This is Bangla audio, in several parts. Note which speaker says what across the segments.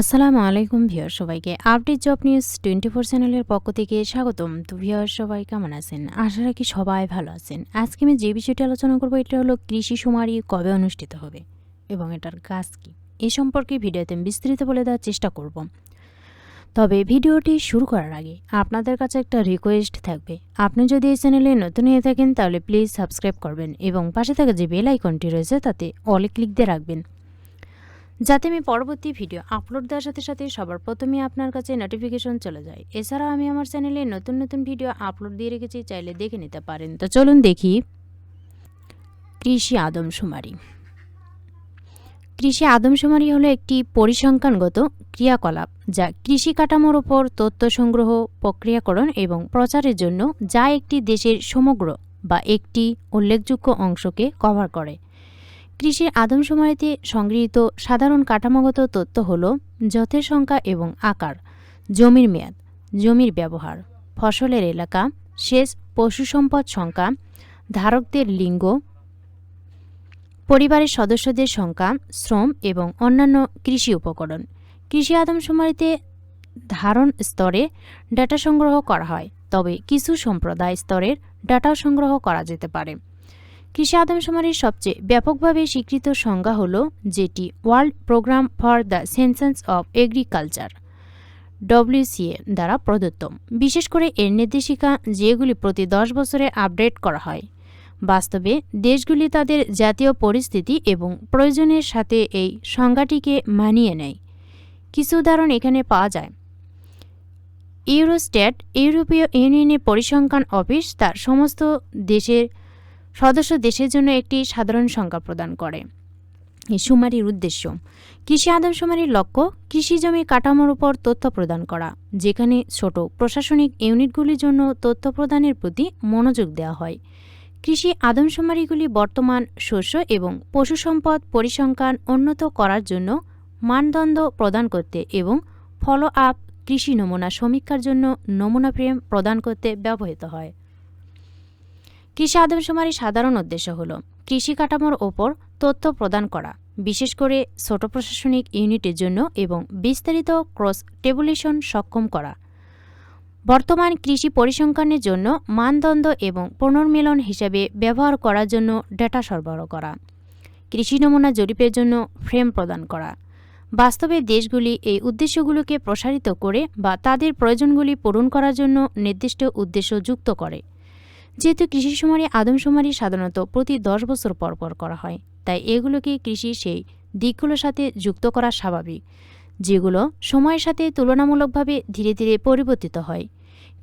Speaker 1: আসসালামু আলাইকুম ভিউয়ার সবাইকে update job news twenty four চ্যানেলের পক্ষ থেকে স্বাগতম। তো ভিউয়ার সবাই কেমন আছেন? আশা রাখি সবাই ভালো আছেন। আজকে আমি যে বিষয়টি আলোচনা করব, এটা হলো কৃষি সুমারি কবে অনুষ্ঠিত হবে এবং এটার কাজ কী? এ সম্পর্কে ভিডিওতে আমি বিস্তারিত বলে দেওয়ার চেষ্টা করব। তবে ভিডিওটি শুরু করার আগে আপনাদের কাছে একটা রিকোয়েস্ট থাকবে। আপনি যদি এই চ্যানেলে নতুন হয়ে থাকেন, তাহলে প্লিজ সাবস্ক্রাইব করবেন এবং পাশে থাকা যে বেল আইকনটি রয়েছে, তাতে অলে ক্লিক দিয়ে রাখবেন। যাতে আমি পরবর্তী ভিডিও আপলোড দেওয়ার সাথে সাথে সবার প্রথমে আপনার কাছে নোটিফিকেশন চলে যায়। এছাড়াও আমি আমার চ্যানেলে নতুন নতুন ভিডিও আপলোড দিয়ে রেখেছি, চাইলে দেখে নিতে পারেন। তো চলুন দেখি। কৃষি আদমশুমারি কৃষি আদমশুমারি হলো একটি পরিসংখ্যানগত ক্রিয়াকলাপ, যা কৃষি কাঠামোর ওপর তথ্য সংগ্রহ, প্রক্রিয়াকরণ এবং প্রচারের জন্য যা একটি দেশের সমগ্র বা একটি উল্লেখযোগ্য অংশকে কভার করে। কৃষির আদমশুমারিতে সংগৃহীত সাধারণ কাঠামোগত তথ্য হল যথের সংখ্যা এবং আকার, জমির মেয়াদ, জমির ব্যবহার, ফসলের এলাকা, সেচ, পশু সম্পদ সংখ্যা, ধারকদের লিঙ্গ, পরিবারের সদস্যদের সংখ্যা, শ্রম এবং অন্যান্য কৃষি উপকরণ। কৃষি আদমশুমারিতে ধারণ স্তরে ডাটা সংগ্রহ করা হয়, তবে কিছু সম্প্রদায় স্তরের ডাটাও সংগ্রহ করা যেতে পারে। কৃষি আদমশুমারির সবচেয়ে ব্যাপকভাবে স্বীকৃত সংজ্ঞা হল যেটি world programme for the census of agriculture, WCA, দ্বারা প্রদত্ত। বিশেষ করে এর নির্দেশিকা যেগুলি প্রতি দশ বছরে আপডেট করা হয়। বাস্তবে দেশগুলি তাদের জাতীয় পরিস্থিতি এবং প্রয়োজনের সাথে এই সংজ্ঞাটিকে মানিয়ে নেয়। কিছু উদাহরণ এখানে পাওয়া যায়। ইউরোস্ট্যাট ইউরোপীয় ইউনিয়নের পরিসংখ্যান অফিস তার সমস্ত দেশের সদস্য দেশের জন্য একটি সাধারণ সংখ্যা প্রদান করে। শুমারির উদ্দেশ্য, কৃষি আদমশুমারির লক্ষ্য, কৃষি জমি কাঠামোর উপর তথ্য প্রদান করা, যেখানে ছোট প্রশাসনিক ইউনিটগুলির জন্য তথ্য প্রদানের প্রতি মনোযোগ দেওয়া হয়। কৃষি আদমশুমারিগুলি বর্তমান শস্য এবং পশু সম্পদ পরিসংখ্যান উন্নত করার জন্য মানদণ্ড প্রদান করতে এবং ফলো আপ কৃষি নমুনা সমীক্ষার জন্য নমুনা ফ্রেম প্রদান করতে ব্যবহৃত হয়। কৃষি আদমশুমারির সাধারণ উদ্দেশ্য হল কৃষি কাঠামোর ওপর তথ্য প্রদান করা, বিশেষ করে ছোট প্রশাসনিক ইউনিটের জন্য এবং বিস্তারিত ক্রস টেবুলেশন সক্ষম করা। বর্তমান কৃষি পরিসংখ্যানের জন্য মানদণ্ড এবং পুনর্মিলন হিসাবে ব্যবহার করার জন্য ডেটা সরবরাহ করা, কৃষি নমুনা জরিপের জন্য ফ্রেম প্রদান করা। বাস্তবে দেশগুলি এই উদ্দেশ্যগুলোকে প্রসারিত করে বা তাদের প্রয়োজনগুলি পূরণ করার জন্য নির্দিষ্ট উদ্দেশ্য যুক্ত করে। যেহেতু কৃষি শুমারি আদমশুমারি সাধারণত প্রতি দশ বছর পর পর করা হয়, তাই এগুলোকে কৃষি সেই দিকগুলোর সাথে যুক্ত করা স্বাভাবিক, যেগুলো সময়ের সাথে তুলনামূলকভাবে ধীরে ধীরে পরিবর্তিত হয়।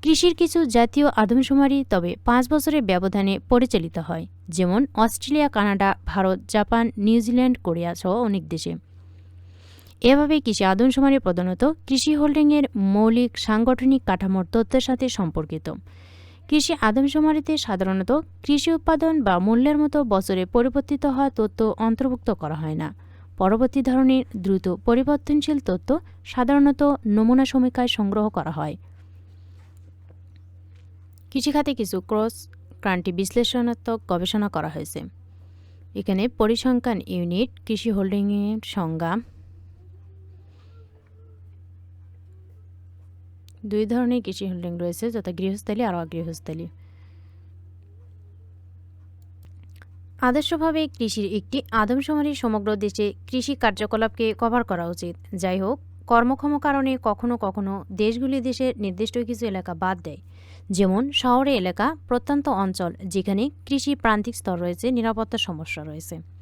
Speaker 1: কৃষির কিছু জাতীয় আদমশুমারি তবে পাঁচ বছরের ব্যবধানে পরিচালিত হয়, যেমন Australia, Canada, Bharat, Japan New Zealand Korea সহ অনেক দেশে। এভাবে কৃষি আদমশুমারি প্রধানত কৃষি হোল্ডিংয়ের মৌলিক সাংগঠনিক কাঠামোর তথ্যের সাথে সম্পর্কিত। কৃষি আদমশুমারিতে সাধারণত কৃষি উৎপাদন বা মূল্যের মতো বছরে পরিবর্তিত হওয়া তথ্য অন্তর্ভুক্ত করা হয় না। পরবর্তী ধরনের দ্রুত পরিবর্তনশীল তথ্য সাধারণত নমুনা সমীক্ষায় সংগ্রহ করা হয়। কৃষিখাতে কিছু ক্রস ক্রান্তি বিশ্লেষণাত্মক গবেষণা করা হয়েছে। এখানে পরিসংখ্যান ইউনিট, কৃষি হোল্ডিংয়ের সংজ্ঞা দুই ধরনের কৃষি হোল্ডিং রয়েছে, যথা গৃহস্থালী আর অগৃহস্থালী। আদর্শভাবে কৃষির একটি আদমশুমারি সমগ্র দেশে কৃষি কার্যকলাপকে কভার করা উচিত। যাই হোক, কর্মক্ষম কারণে কখনো কখনো দেশগুলি দেশের নির্দিষ্ট কিছু এলাকা বাদ দেয়। যেমন শহরে এলাকা, প্রত্যন্ত অঞ্চল, যেখানে কৃষি প্রান্তিক স্তর রয়েছে নিরাপত্তা সমস্যা রয়েছে।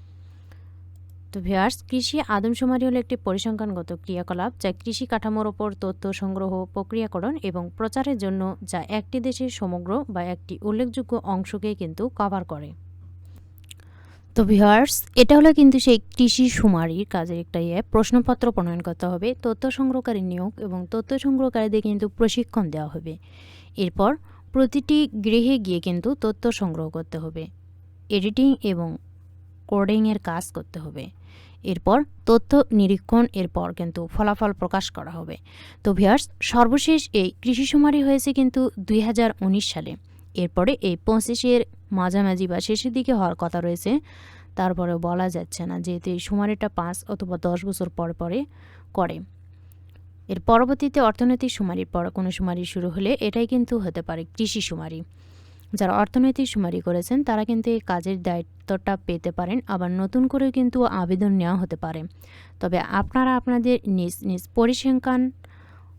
Speaker 1: তো ভিয়ার্স কৃষি আদমশুমারি হলো একটি পরিসংখ্যানগত ক্রিয়াকলাপ যা কৃষি কাঠামোর ওপর তথ্য সংগ্রহ, প্রক্রিয়াকরণ এবং প্রচারের জন্য যা একটি দেশের সমগ্র বা একটি উল্লেখযোগ্য অংশকে কিন্তু কভার করে। তো ভিউয়ার্স এটা হলো কিন্তু সেই কৃষি শুমারির কাজের একটা ইয়ে। প্রশ্নপত্র প্রণয়ন করতে হবে, তথ্য সংগ্রহকারী নিয়োগ এবং তথ্য সংগ্রহকারীদের কিন্তু প্রশিক্ষণ দেওয়া হবে। এরপর প্রতিটি গৃহে গিয়ে কিন্তু তথ্য সংগ্রহ করতে হবে, এডিটিং এবং কোডিংয়ের কাজ করতে হবে। এরপর তথ্য নিরীক্ষণ এরপর কিন্তু ফলাফল প্রকাশ করা হবে। তো ভিয়ার্স সর্বশেষ এই কৃষি সুমারি হয়েছে কিন্তু দুই হাজার উনিশ সালে। এরপরে এই পঁচিশের মাঝামাঝি বা শেষের দিকে হওয়ার কথা রয়েছে। তারপরে বলা যাচ্ছে না যেহেতু এই সুমারিটা পাঁচ অথবা দশ বছর পর পরে করে। এর পরবর্তীতে অর্থনৈতিক সুমারির পর কোনো সুমারি শুরু হলে এটাই কিন্তু হতে পারে কৃষি শুমারি। যারা অর্থনৈতিক শুমারি করেছেন, তারা কিন্তু এই কাজের দায়িত্বটা পেতে পারেন, আবার নতুন করে কিন্তু আবেদন নেওয়া হতে পারে। তবে আপনারা আপনাদের নিজ নিজ পরিসংখ্যান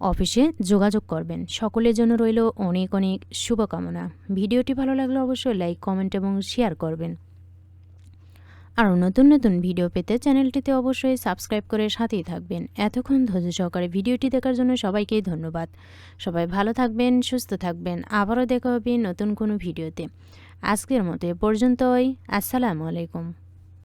Speaker 1: অফিসে যোগাযোগ করবেন। সকলের জন্য রইল অনেক অনেক শুভকামনা। ভিডিওটি ভালো লাগলে অবশ্যই লাইক, কমেন্ট এবং শেয়ার করবেন। আরও নতুন নতুন ভিডিও পেতে চ্যানেলটিতে অবশ্যই সাবস্ক্রাইব করে সাথেই থাকবেন। এতক্ষণ ধৈর্য সহকারে ভিডিওটি দেখার জন্য সবাইকেই ধন্যবাদ। সবাই ভালো থাকবেন, সুস্থ থাকবেন। আবারও দেখা হবে নতুন কোনো ভিডিওতে। আজকের মতো এ পর্যন্তই। আসসালামু আলাইকুম।